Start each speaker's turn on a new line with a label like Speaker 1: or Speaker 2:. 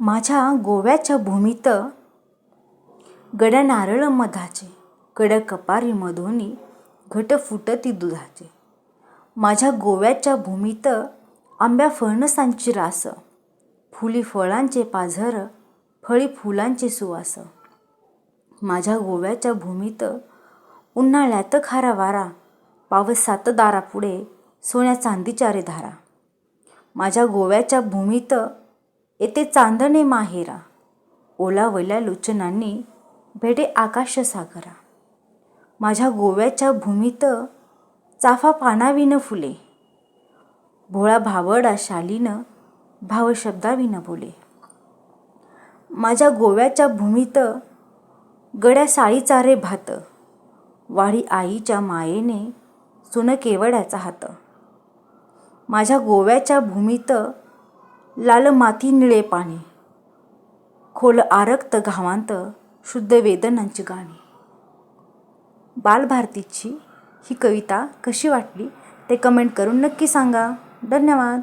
Speaker 1: माझ्या गोव्याच्या भूमीत गड्या नारळ मधाचे गड कपारी मधोनी घट फुटती दुधाचे. माझ्या गोव्याच्या भूमीत आंब्या फणसांची रास फुली फळांचे पाझर फळी फुलांचे सुवास. माझ्या गोव्याच्या भूमीत उन्हाळ्यात खारा वारा पावसात दारापुढे सोन्या चांदीच्या रे धारा. माझ्या गोव्याच्या भूमीत येते चांदणे माहेरा ओलावल्या लोचनांनी भेटे आकाश सागरा माझ्या गोव्याच्या भूमीत चाफा पानाविन फुले. भोळा भावडा शालीनं भावशब्दाविन बोले. माझ्या गोव्याच्या भूमीत गड्या साळीचा रे भात वाढी आईच्या मायेने सुन केवड्याचा हात. माझ्या गोव्याच्या भूमीत लाल माती निळे पाणी. खोल आरक्त घावांत शुद्ध वेदनांची गाणी. बालभारतीची ही कविता कशी वाटली ते कमेंट करून नक्की सांगा. धन्यवाद.